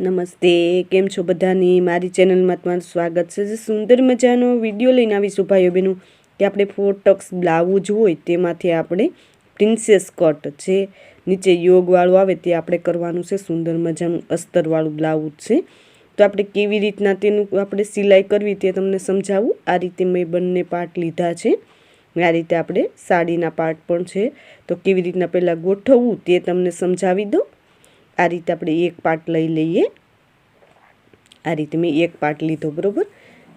નમસ્તે, કેમ છો બધાની? મારી ચેનલમાં તમારું સ્વાગત છે. જે સુંદર મજાનો વીડિયો લઈને આવીશું ભાઈઓ બહેનો, કે આપણે ફોટક્સ, બ્લાઉઝ હોય તેમાંથી આપણે પ્રિન્સેસ કટ જે નીચે યોગવાળું આવે તે આપણે કરવાનું છે, સુંદર મજાનું અસ્તરવાળું બ્લાઉઝ છે. તો આપણે કેવી રીતના તેનું આપણે સિલાઈ કરવી તે તમને સમજાવું. આ રીતે મેં બંને પાર્ટ લીધા છે. આ રીતે આપણે સાડીના પાર્ટ પણ છે. તો કેવી રીતના પહેલાં ગોઠવવું તે તમને સમજાવી દઉં. આ રીતે આપણે એક પાર્ટ લઈ લઈએ. આ રીતે મેં એક પાર્ટ લીધો, બરાબર?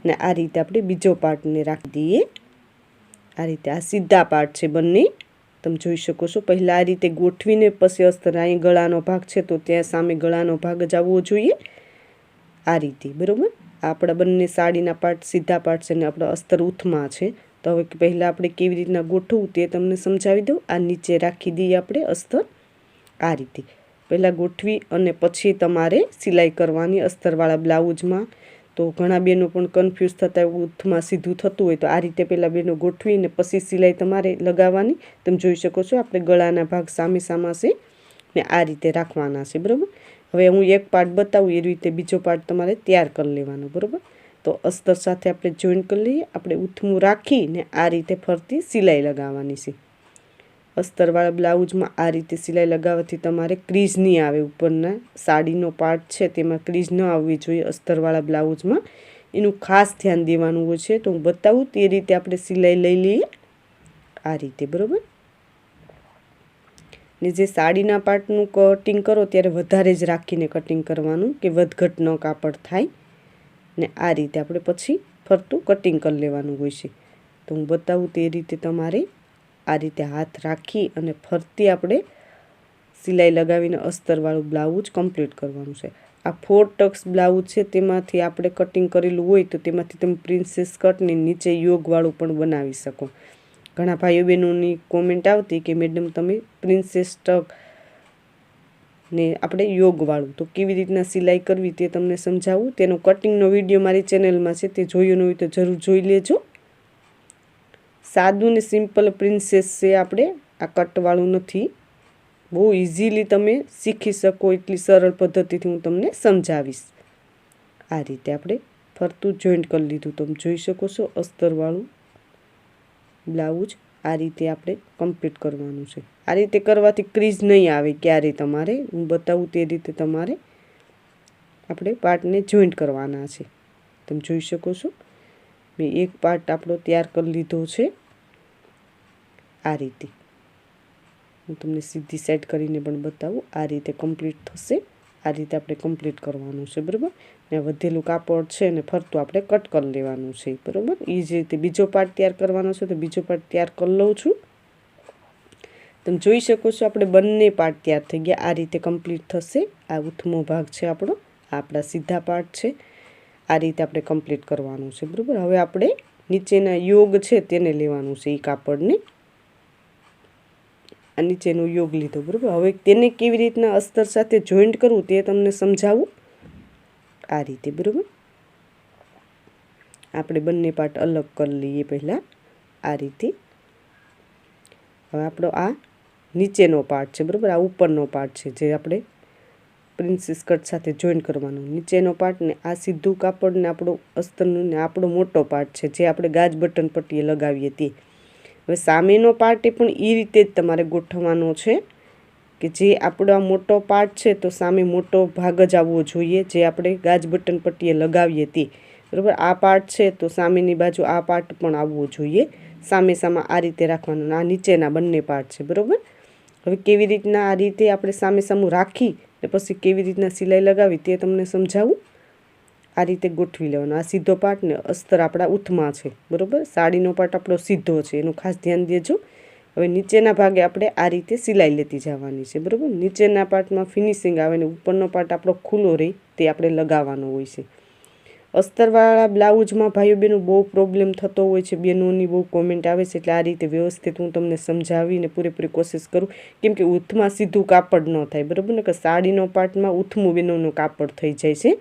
ને આ રીતે આપણે બીજો પાર્ટને રાખી દઈએ. આ રીતે આ સીધા પાર્ટ છે બંને. તમે જોઈ શકો છો, પહેલાં આ રીતે ગોઠવીને પછી અસ્તર ગળાનો ભાગ છે તો ત્યાં સામે ગળાનો ભાગ જ આવવો જોઈએ. આ રીતે, બરાબર? આપણા બંને સાડીના પાર્ટ સીધા પાર્ટ છે ને આપણા અસ્તર ઉથમાં છે. તો હવે પહેલાં આપણે કેવી રીતના ગોઠવવું તે તમને સમજાવી દઉં. આ નીચે રાખી દઈએ આપણે અસ્તર. આ રીતે. પહેલાં ગોઠવી અને પછી તમારે સિલાઈ કરવાની અસ્તરવાળા બ્લાઉઝમાં. તો ઘણા બહેનો પણ કન્ફ્યુઝ થતા ઉથમાં સીધું થતું હોય, તો આ રીતે પહેલાં બેનો ગોઠવીને પછી સિલાઈ તમારે લગાવવાની. તમે જોઈ શકો છો, આપણે ગળાના ભાગ સામે સામાશે ને આ રીતે રાખવાના છે, બરાબર? હવે હું એક પાર્ટ બતાવું, એ રીતે બીજો પાર્ટ તમારે તૈયાર કરી લેવાનો, બરાબર? તો અસ્તર સાથે આપણે જોઈન કરી લઈએ, આપણે ઉથમું રાખીને આ રીતે ફરતી સિલાઈ લગાવવાની છે. અસ્તરવાળા બ્લાઉઝમાં આ રીતે સિલાઈ લગાવવાથી તમારે ક્રીઝ નહીં આવે ઉપરના. સાડીનો પાર્ટ છે, તેમાં ક્રીઝ ન આવવી જોઈએ અસ્તરવાળા બ્લાઉઝમાં. એનું ખાસ ધ્યાન દેવાનું હોય છે, તો હું બતાવું તે રીતે આપણે સિલાઈ લઈ લઈએ. આ રીતે, બરાબર? ને જે સાડીના પાર્ટનું કટિંગ કરો, ત્યારે વધારે જ રાખીને કટિંગ કરવાનું, કે વધઘટ ન કાપડ થાય. ને આ રીતે આપણે પછી ફરતું કટિંગ કરી લેવાનું હોય છે. તો હું બતાવું તે રીતે તમારે આ રીતે હાથ રાખી અને ફરતી આપણે સિલાઈ લગાવીને અસ્તરવાળું બ્લાઉઝ કમ્પ્લીટ કરવાનું છે. આ ફોર ટક્સ બ્લાઉઝ છે, તેમાંથી આપણે કટિંગ કરેલું હોય તો તેમાંથી તમે પ્રિન્સેસ કટની નીચે યોગવાળું પણ બનાવી શકો. ઘણા ભાઈઓ બહેનોની કોમેન્ટ આવતી કે, મેડમ, તમે પ્રિન્સેસ ટક ને આપણે યોગવાળું. તો કેવી રીતના સિલાઈ કરવી તે તમને સમજાવું? તેનો કટિંગનો વીડિયો મારી ચેનલમાં છે, તે જોયું ન હોય તો જરૂર જોઈ લેજો. સાદું ને સિમ્પલ પ્રિન્સેસ છે આપણે. આ કટવાળું નથી. બહુ ઇઝીલી તમે શીખી શકો એટલી સરળ પદ્ધતિથી હું તમને સમજાવીશ. આ રીતે આપણે ફરતું જોઈન્ટ કરી લીધું. તમે જોઈ શકો છો અસ્તરવાળું બ્લાઉઝ આ રીતે આપણે કમ્પ્લીટ કરવાનું છે. આ રીતે કરવાથી ક્રીઝ નહીં આવે ક્યારે તમારે. હું બતાવું તે રીતે તમારે આપણે પાર્ટને જોઈન્ટ કરવાના છે. તમે જોઈ શકો છો મેં એક પાર્ટ આપણો તૈયાર કરી લીધો છે. આ રીતે. હું તમને સીધી સેટ કરીને પણ બતાવું. આ રીતે કમ્પ્લીટ થશે. આ રીતે આપણે કમ્પ્લીટ કરવાનું છે, બરાબર? ને વધેલું કાપડ છે ને ફરતું આપણે કટ કરી લેવાનું છે, બરાબર? એ જ રીતે બીજો પાર્ટ તૈયાર કરવાનો છે, તો બીજો પાર્ટ તૈયાર કરી લઉં છું. તમે જોઈ શકો છો આપણે બંને પાર્ટ તૈયાર થઈ ગયા. આ રીતે કમ્પ્લીટ થશે. આ ઉથમો ભાગ છે આપણો. આપણા સીધા પાર્ટ છે. આ રીતે આપણે કમ્પ્લીટ કરવાનું છે, બરાબર? હવે આપણે નીચેના યોગ છે તેને લેવાનું છે એ કાપડને. આ નીચેનો યોગ લીધો, બરાબર? હવે તેને કેવી રીતના અસ્તર સાથે જોઈન્ટ કરવું તે તમને સમજાવું. આ રીતે, બરાબર? આપણે બંને પાર્ટ અલગ કરી લઈએ પહેલાં, આ રીતે. હવે આપણો આ નીચેનો પાર્ટ છે, બરાબર? આ ઉપરનો પાર્ટ છે, જે આપણે પ્રિન્સેસ કટ સાથે જોઈન્ટ કરવાનું. નીચેનો પાર્ટ ને આ સીધું કાપડ ને આપણો અસ્તરનું ને આપણો મોટો પાર્ટ છે, જે આપણે ગાજ બટન પટ્ટીએ લગાવીએ તે. હવે સામેનો પાર્ટ એ પણ એ રીતે જ તમારે ગોઠવવાનો છે કે જે આપણો આ મોટો પાર્ટ છે તો સામે મોટો ભાગ જ આવવો જોઈએ, જે આપણે ગાજ બટન પટ્ટીએ લગાવીએ તે. બરાબર? આ પાર્ટ છે તો સામેની બાજુ આ પાર્ટ પણ આવવો જોઈએ. સામે સામે આ રીતે રાખવાનું આ નીચેના બંને પાર્ટ છે. બરાબર? હવે કેવી રીતના આ રીતે આપણે સામે સામું રાખી ને પછી કેવી રીતના સિલાઈ લગાવી તે તમને સમજાવું. આ રીતે ગોઠવી લેવાનો. આ સીધો પાર્ટ ને અસ્તર આપણા ઉથમાં છે. બરાબર? સાડીનો પાર્ટ આપણો સીધો છે. એનું ખાસ ધ્યાન દેજો. હવે નીચેના ભાગે આપણે આ રીતે સિલાઈ લેતી જવાની છે. બરાબર? નીચેના પાર્ટમાં ફિનિશિંગ આવે ને ઉપરનો પાર્ટ આપણો ખુલ્લો રહે તે આપણે લગાવવાનો હોય છે. અસ્તરવાળા બ્લાઉઝમાં ભાઈઓ બહેનો બહુ પ્રોબ્લેમ થતો હોય છે. બહેનોની બહુ કોમેન્ટ આવે છે, એટલે આ રીતે વ્યવસ્થિત હું તમને સમજાવીને પૂરેપૂરી કોશિશ કરું. કેમ કે ઉથમાં સીધું કાપડ ન થાય, બરાબર? ને કે સાડીનો પાર્ટમાં ઉથમું બહેનોનું કાપડ થઈ જાય છે.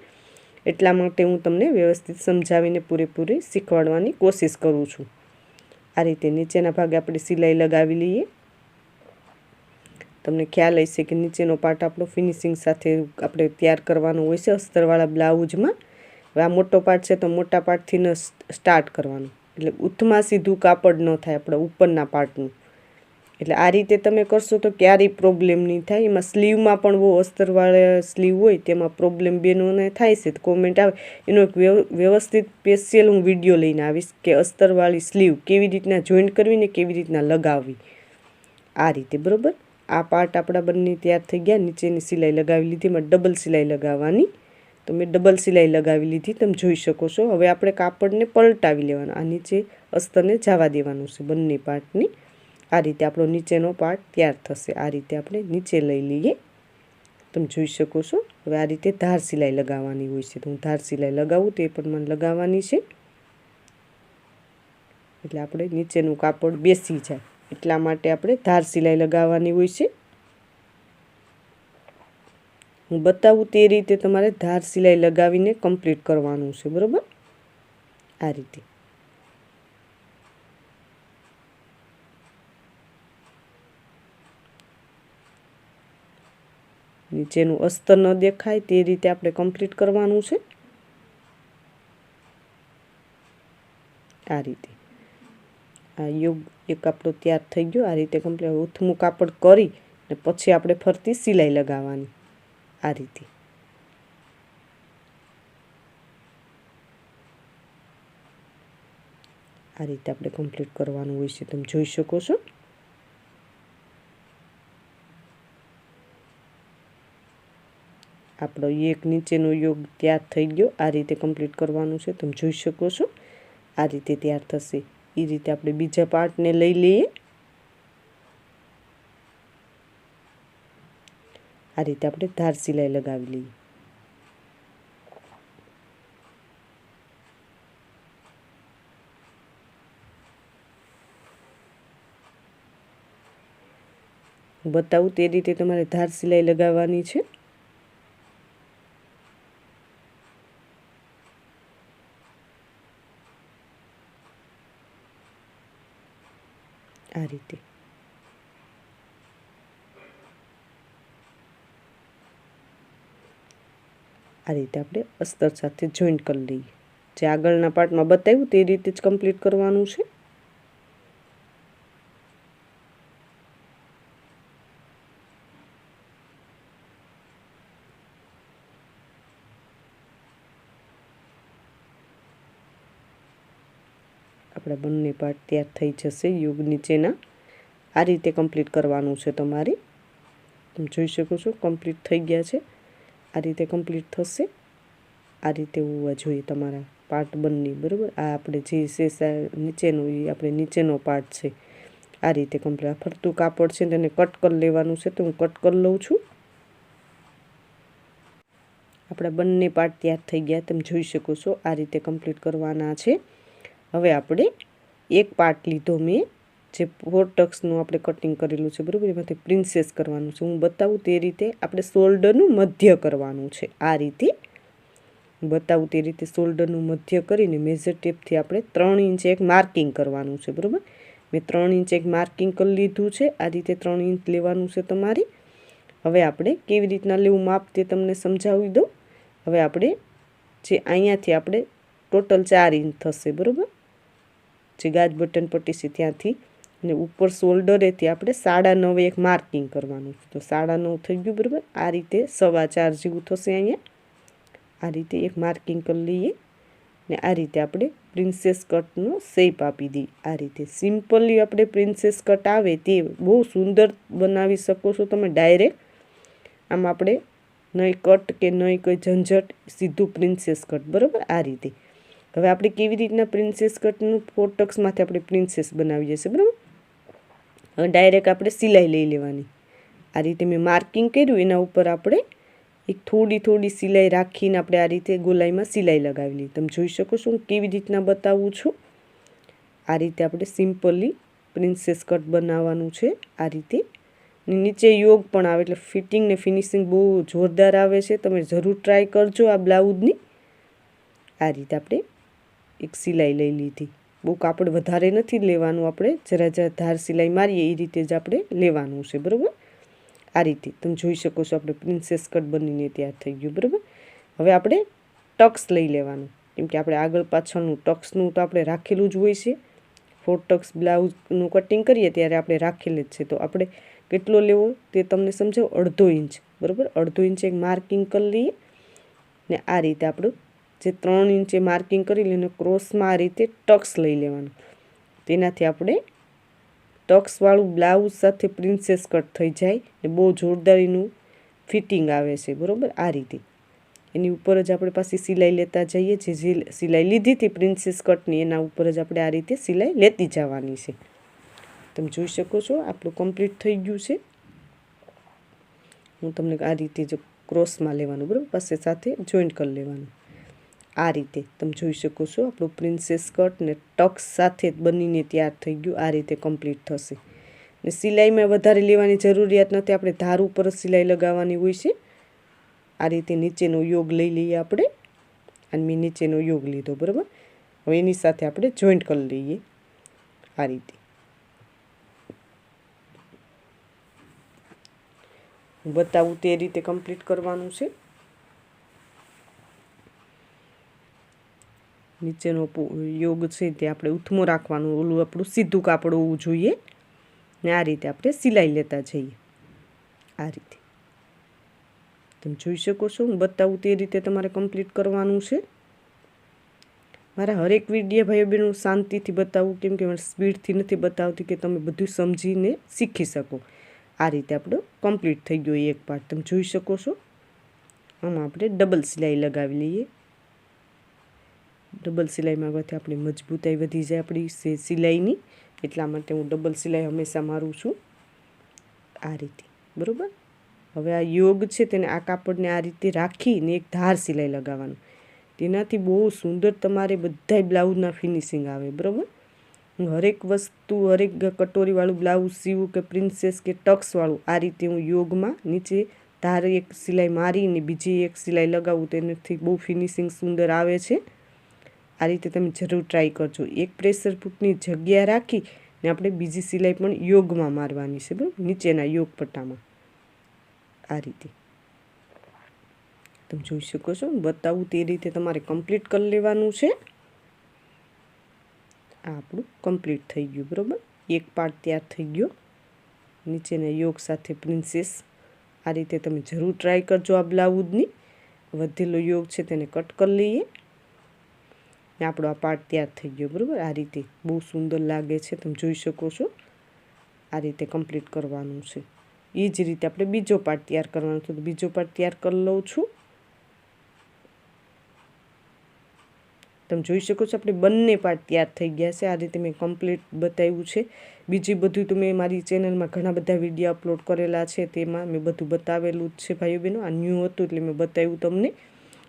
એટલા માટે હું તમને વ્યવસ્થિત સમજાવીને પૂરેપૂરી શીખવાડવાની કોશિશ કરું છું. આ રીતે નીચેના ભાગે આપણે સિલાઈ લગાવી લઈએ. તમને ખ્યાલ હશે કે નીચેનો પાર્ટ આપણો ફિનિશિંગ સાથે આપણે તૈયાર કરવાનો હોય છે, અસ્તરવાળા બ્લાઉઝમાં. હવે આ મોટો પાર્ટ છે તો મોટા પાર્ટથી ન સ્ટાર્ટ કરવાનું. એટલે ઉથમાં સીધું કાપડ ન થાય આપણે ઉપરના પાર્ટનું એટલે આ રીતે તમે કરશો તો ક્યારેય પ્રોબ્લેમ નહીં થાય. એમાં સ્લીવમાં પણ બહુ અસ્તરવાળા સ્લીવ હોય, તેમાં પ્રોબ્લેમ બેનોને થાય છે. કોમેન્ટ આવે. એનો એક વ્યવસ્થિત સ્પેશિયલ હું વીડિયો લઈને આવીશ કે અસ્તરવાળી સ્લીવ કેવી રીતના જોઈન્ટ કરવી ને કેવી રીતના લગાવવી. આ રીતે, બરાબર? આ પાર્ટ આપણા બંને તૈયાર થઈ ગયા. નીચેની સિલાઈ લગાવી લીધી. એમાં ડબલ સિલાઈ લગાવવાની. તો મેં ડબલ સિલાઈ લગાવી લીધી, તમે જોઈ શકો છો. હવે આપણે કાપડને પલટાવી લેવાના. આ નીચે અસ્તરને જવા દેવાનું છે બંને પાર્ટની. આ રીતે આપણો નીચેનો પાર્ટ તૈયાર થશે. આ રીતે આપણે નીચે લઈ લઈએ. તમે જોઈ શકો છો. હવે આ રીતે ધાર સિલાઈ લગાવવાની હોય છે. તો હું ધાર સિલાઈ લગાવું તે પણ મને લગાવવાની છે. એટલે આપણે નીચેનું કાપડ બેસી જાય. એટલા માટે આપણે ધાર સિલાઈ લગાવવાની હોય છે. હું બતાવું તે રીતે તમારે ધાર સિલાઈ લગાવીને કમ્પ્લીટ કરવાનું છે, બરાબર? આ રીતે. નીચેનું અસ્તર ન દેખાય તે રીતે આપણે કમ્પ્લીટ કરવાનું છે. આ રીતે. આ યોગ એક આપણો તૈયાર થઈ ગયો. આ રીતે કમ્પ્લીટ ઉથમું કાપડ કરી ને પછી આપણે ફરતી સિલાઈ લગાવવાની. આ રીતે. આ રીતે આપણે કમ્પ્લીટ કરવાનું હોય છે. તમે જોઈ શકો છો. આપણો એક નીચેનો યોગ તૈયાર થઈ ગયો. આ રીતે કમ્પ્લીટ કરવાનું છે. તમે જોઈ શકો છો. આ રીતે તૈયાર થશે. એ રીતે આપણે બીજા પાર્ટને લઈ લઈએ. આ રીતે આપણે ધાર સિલાઈ લગાવી લઈએ બતાવું તે રીતે તમારે ધાર સિલાઈ લગાવવાની છે. આ રીતે. આ રીતે આપણે અસ્તર સાથે જોઈન્ટ કરી લઈએ. જે આગળના પાર્ટમાં બતાવ્યું તે રીતે જ કમ્પ્લીટ કરવાનું છે. આપણા બંને પાર્ટ તૈયાર થઈ જશે યુગ નીચેના. આ રીતે કમ્પ્લીટ કરવાનું છે તમારે. તમે જોઈ શકો છો કમ્પ્લીટ થઈ ગયા છે. આ રીતે કમ્પ્લીટ થશે. આ રીતે હોવા જોઈએ તમારા પાર્ટ બંને, બરાબર? આ આપણે જે છે નીચેનો એ આપણે નીચેનો પાર્ટ છે. આ રીતે કમ્પ્લીટ ફરતું કાપડ છે તેને કટ કરી લેવાનું છે. તો હું કટ કરી લઉં છું. આપણા બંને પાર્ટ તૈયાર થઈ ગયા. તમે જોઈ શકો છો આ રીતે કમ્પ્લીટ કરવાના છે. હવે આપણે એક પાર્ટ લીધો મેં. જે ટક્સનું આપણે કટિંગ કરેલું છે, બરાબર? એમાંથી પ્રિન્સેસ કરવાનું છે. હું બતાવું તે રીતે આપણે શોલ્ડરનું મધ્ય કરવાનું છે. આ રીતે બતાવું તે રીતે શોલ્ડરનું મધ્ય કરીને મેઝર ટેપથી આપણે ત્રણ ઇંચ એક માર્કિંગ કરવાનું છે, બરાબર? મેં ત્રણ ઇંચ એક માર્કિંગ કરી લીધું છે. આ રીતે ત્રણ ઇંચ લેવાનું છે તમારે. હવે આપણે કેવી રીતના લેવું માપ તે તમને સમજાવી દઉં. હવે આપણે જે અહીંયાથી આપણે ટોટલ ચાર ઇંચ થશે, બરાબર? જે ગાજ બટન પટ્ટી છે ત્યાંથી અને ઉપર શોલ્ડરેથી આપણે સાડા નવે એક માર્કિંગ કરવાનું તો સાડા નવ થઈ ગયું બરાબર. આ રીતે સવા ચાર જેવું થશે અહીંયા. આ રીતે એક માર્કિંગ કરી લઈએ ને આ રીતે આપણે પ્રિન્સેસ કટનો શેપ આપી દઈએ. આ રીતે સિમ્પલી આપણે પ્રિન્સેસ કટ આવે તે બહુ સુંદર બનાવી શકો છો તમે ડાયરેક્ટ આમ આપણે નહીં કટ કે નહીં કોઈ ઝંઝટ સીધું પ્રિન્સેસ કટ બરાબર આ રીતે. હવે આપણે કેવી રીતના પ્રિન્સેસ કટનું ફોટક્સમાંથી આપણે પ્રિન્સેસ બનાવીએ છીએ બરાબર? ડાયરેક્ટ આપણે સિલાઈ લઈ લેવાની. આ રીતે મેં માર્કિંગ કર્યું, એના ઉપર આપણે એક થોડી થોડી સિલાઈ રાખીને આપણે આ રીતે ગોલાઈમાં સિલાઈ લગાવી લઈએ. તમે જોઈ શકો છો હું કેવી રીતના બતાવું છું. આ રીતે આપણે સિમ્પલી પ્રિન્સેસ કટ બનાવવાનું છે આ રીતે. નીચે યોગ પણ આવે એટલે ફિટિંગ ને ફિનિશિંગ બહુ જોરદાર આવે છે. તમે જરૂર ટ્રાય કરજો આ બ્લાઉઝની. આ રીતે આપણે એક સિલાઈ લઈ લીધી. બહુ કાપડ વધારે નથી લેવાનું, આપણે જરા જરા ધાર સિલાઈ મારીએ એ રીતે જ આપણે લેવાનું છે, બરાબર? આ રીતે. તમે જોઈ શકો છો, આપણે પ્રિન્સેસ કટ બનીને તૈયાર થઈ ગયું, બરાબર? હવે આપણે ટક્સ લઈ લેવાનું. કેમ કે આપણે આગળ પાછળનું ટક્સનું તો આપણે રાખેલું જ હોય છે. ફોર ટક્સ બ્લાઉઝનું કટિંગ કરીએ ત્યારે આપણે રાખેલું જ છે. તો આપણે કેટલો લેવો તે તમને સમજાવો? અડધો ઇંચ. બરાબર? અડધો ઇંચ એક માર્કિંગ કરી લઈએ ને આ રીતે આપણું જે ત્રણ ઇંચે માર્કિંગ કરી લઈને ક્રોસમાં આ રીતે ટક્સ લઈ લેવાનું. તેનાથી આપણે ટક્સવાળું બ્લાઉઝ સાથે પ્રિન્સેસ કટ થઈ જાય ને બહુ જોરદારીનું ફિટિંગ આવે છે, બરાબર? આ રીતે. એની ઉપર જ આપણે પાછી સિલાઈ લેતા જઈએ જે સિલાઈ લીધી હતી પ્રિન્સેસ કટની, એના ઉપર જ આપણે આ રીતે સિલાઈ લેતી જવાની છે. તમે જોઈ શકો છો, આપણું કમ્પ્લીટ થઈ ગયું છે. હું તમને આ રીતે જ ક્રોસમાં લેવાનું, બરાબર? પાસે સાથે જોઈન્ટ કરી લેવાનું. આ રીતે તમે જોઈ શકો છો, આપણું પ્રિન્સેસ કટ ને ટક્સ સાથે બનીને તૈયાર થઈ ગયું, આ રીતે કમ્પ્લીટ થશે. ને સિલાઈમાં વધારે લેવાની જરૂરિયાત નથી, આપણે ધાર ઉપર સિલાઈ લગાવવાની હોય છે. આ રીતે નીચેનો યોગ લઈ લઈએ આપણે. અને મેં નીચેનો યોગ લીધો, બરાબર? હવે એની સાથે આપણે જોઈન્ટ કરી લઈએ. આ રીતે. બતાવું તે રીતે કમ્પ્લીટ કરવાનું છે. નીચેનો યોગ છે તે આપણે ઉથમો રાખવાનું, ઓલું આપણું સીધું કાપડ હોવું જોઈએ. ને આ રીતે આપણે સિલાઈ લેતા જઈએ. આ રીતે. તમે જોઈ શકો છો, હું બતાવું તે રીતે તમારે કમ્પ્લીટ કરવાનું છે. મારા હરેક વીડિયો ભાઈઓ બહેનો શાંતિથી બતાવું, કેમ કે સ્પીડથી નથી બતાવતી કે તમે બધું સમજીને શીખી શકો. આ રીતે આપણો કમ્પ્લીટ થઈ ગયો એક પાર્ટ તમે જોઈ શકો છો. આમાં આપણે ડબલ સિલાઈ લગાવી લઈએ. ડબલ સિલાઈમાં આવવાથી આપણી મજબૂતાઈ વધી જાય આપણી સિલાઈની. એટલા માટે હું ડબલ સિલાઈ હંમેશા મારું છું. આ રીતે. બરાબર? હવે આ યોગ છે તેને આ કાપડને આ રીતે રાખીને એક ધાર સિલાઈ લગાવવાનું. તેનાથી બહુ સુંદર તમારે બધાય બ્લાઉઝના ફિનિશિંગ આવે. બરાબર? હું હરેક વસ્તુ, હરેક કટોરીવાળું બ્લાઉઝ સીવું કે પ્રિન્સેસ કે ટક્સવાળું, આ રીતે હું યોગમાં નીચે ધાર એક સિલાઈ મારીને બીજી એક સિલાઈ લગાવું. તેનાથી બહુ ફિનિશિંગ સુંદર આવે છે. આ રીતે તમે જરૂર ટ્રાય કરજો. એક પ્રેશર ફૂટની જગ્યા રાખી ને આપણે બીજી સિલાઈ પણ યોગમાં મારવાની છે, બરાબર? નીચેના યોગ પટ્ટામાં. આ રીતે. તમે જોઈ શકો છો, બતાવું તે રીતે તમારે કમ્પ્લીટ કરી લેવાનું છે. આ આપણું કમ્પ્લીટ થઈ ગયું, બરાબર? એક પાર્ટ તૈયાર થઈ ગયો. નીચેના યોગ સાથે પ્રિન્સેસ આ રીતે તમે જરૂર ટ્રાય કરજો આ બ્લાઉઝની વધેલો યોગ છે તેને કટ કરી લઈએ. ને આપણો આ પાર્ટ તૈયાર થઈ ગયો, બરાબર? આ રીતે બહુ સુંદર લાગે છે, તમે જોઈ શકો છો. આ રીતે કમ્પ્લીટ કરવાનું છે. એ જ રીતે આપણે બીજો પાર્ટ તૈયાર કરવાનો છે. તો બીજો પાર્ટ તૈયાર કરી લઉં છું. તમે જોઈ શકો છો, આપણે બંને પાર્ટ તૈયાર થઈ ગયા છે. આ રીતે મેં કમ્પ્લીટ બતાવ્યું છે. બીજી બધું તો મેં મારી ચેનલમાં ઘણા બધા વીડિયો અપલોડ કરેલા છે. તેમાં મેં બધું બતાવેલું જ છે, ભાઈઓ બહેનો. આ ન્યૂ હતું એટલે મેં બતાવ્યું તમને.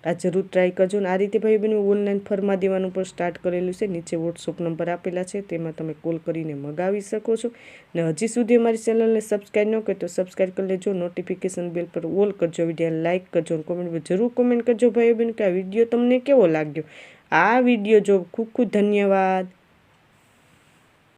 આ જરૂર ટ્રાય કરજો અને આ રીતે ભાઈ બહેનો ઓનલાઈન ફરમા દેવાનું પણ સ્ટાર્ટ કરેલું છે. નીચે વોટ્સઅપ નંબર આપેલા છે. તેમાં તમે કોલ કરીને મગાવી શકો છો. ને હજી સુધી અમારી ચેનલને સબસ્ક્રાઈબ ન કરો તો સબસ્ક્રાઈબ કરી લેજો. નોટિફિકેશન બેલ પર ઓલ કરજો વીડિયો લાઇક કરજો અને કોમેન્ટ જરૂર કોમેન્ટ કરજો ભાઈઓ બહેન કે આ વીડિયો તમને કેવો લાગ્યો? આ વીડિયો જો ખૂબ ખૂબ ધન્યવાદ.